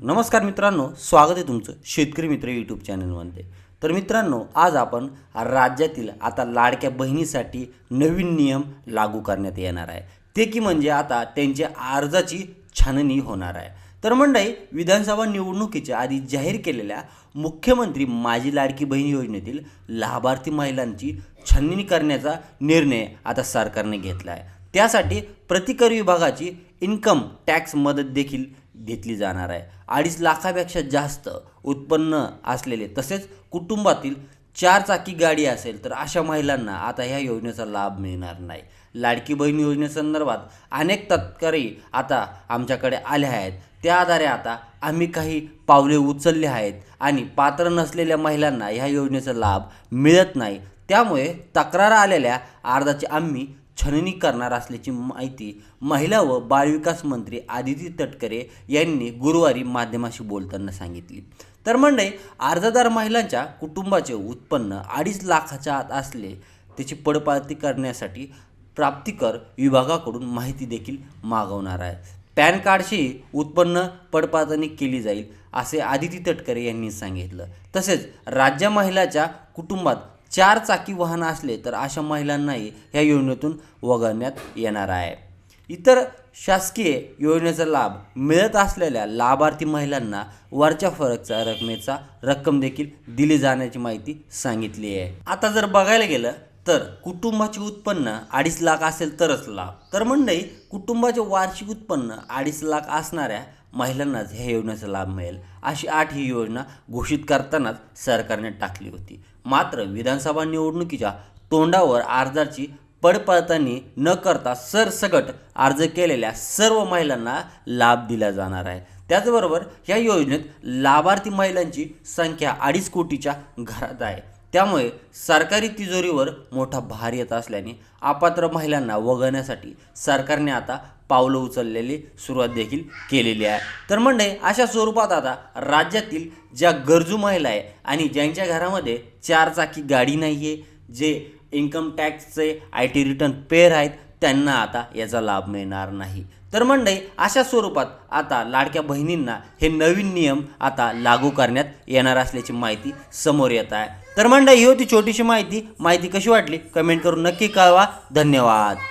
नमस्कार मित्रांनो स्वागत आहे तुमचं शेतकरी मित्र यूट्यूब चॅनलमध्ये तर मित्रांनो आज आपण राज्यातील आता लाडक्या बहिणीसाठी नवीन नियम लागू करण्यात येणार आहे. ते की म्हणजे आता त्यांच्या अर्जाची छाननी होणार आहे. तर मंडळी विधानसभा निवडणुकीच्या आधी जाहीर केलेल्या मुख्यमंत्री माझी लाडकी बहीण योजनेतील लाभार्थी महिलांची छाननी करण्याचा निर्णय आता सरकारने घेतला आहे. त्यासाठी प्रतिकर विभागाची इन्कम टॅक्स मदत देखील घेतली जाणार आहे. अडीच लाखापेक्षा जास्त उत्पन्न असलेले तसेच कुटुंबातील चार चाकी गाडी असेल तर अशा महिलांना आता ह्या योजनेचा लाभ मिळणार नाही. लाडकी बहीण योजनेसंदर्भात अनेक तत्कारी आता आमच्याकडे आल्या आहेत. त्या आधारे आता आम्ही काही पावले उचलले आहेत आणि पात्र नसलेल्या महिलांना ह्या योजनेचा लाभ मिळत नाही. त्यामुळे तक्रार आलेल्या अर्जाची आम्ही छननी करणार असल्याची माहिती महिला व बालविकास मंत्री आदिती तटकरे यांनी गुरुवारी माध्यमाशी बोलताना सांगितली. तर मंडळी अर्जदार महिलांच्या कुटुंबाचे उत्पन्न अडीच लाखाच्या आत असले त्याची पडपाळती करण्यासाठी प्राप्तिकर विभागाकडून माहिती देखील मागवणार आहे पॅन कार्डशी उत्पन्न पडताळणी केली जाईल असे आदिती तटकरे यांनी सांगितलं. तसेच राज्य महिलाच्या कुटुंबात चार चाकी वाहन असले तर अशा महिलांनाही ह्या योजनेतून वगळण्यात येणार आहे. इतर शासकीय योजनेचा लाभ मिळत असलेल्या लाभार्थी महिलांना वरच्या फरकचा रकमेचा रक्कम देखील दिली जाण्याची माहिती सांगितली आहे. आता जर बघायला गेलं तर कुटुंबाचे उत्पन्न अडीच लाख असेल तरच लाभ तर मंडळी कुटुंबाचे वार्षिक उत्पन्न अडीच लाख असणाऱ्या महिलांनाच ह्या योजनेचा लाभ मिळेल. अशी आठ ही योजना घोषित करतानाच सरकारने टाकली होती. मात्र विधानसभा निवडणुकीच्या तोंडावर अर्जाची पडपळतानी न करता सरसकट अर्ज केलेल्या सर्व महिलांना लाभ दिला जाणार आहे. त्याचबरोबर या योजनेत लाभार्थी महिलांची संख्या अडीच कोटीच्या घरात आहे. त्यामुळे सरकारी तिजोरीवर मोठा भार येत असल्याने अपात्र महिलांना वगळण्यासाठी सरकारने आता पावलं उचललेली सुरुवात देखील केलेली आहे. तर म्हणजे अशा स्वरूपात आता राज्यातील ज्या गरजू महिला आहे आणि ज्यांच्या घरामध्ये चार चाकी गाडी नाही आहे जे इन्कम टॅक्सचे आय टी रिटर्न पेअर आहेत त्यांना आता याचा लाभ मिळणार नाही. तर मंडई अशा स्वरूपात आता लाडक्या बहिणींना हे नवीन नियम आता लागू करण्यात येणार असल्याची माहिती समोर येत आहे. तर मंडळी ही होती छोटीशी माहिती. माहिती कशी वाटली? कमेंट करून नक्की कळवा. धन्यवाद.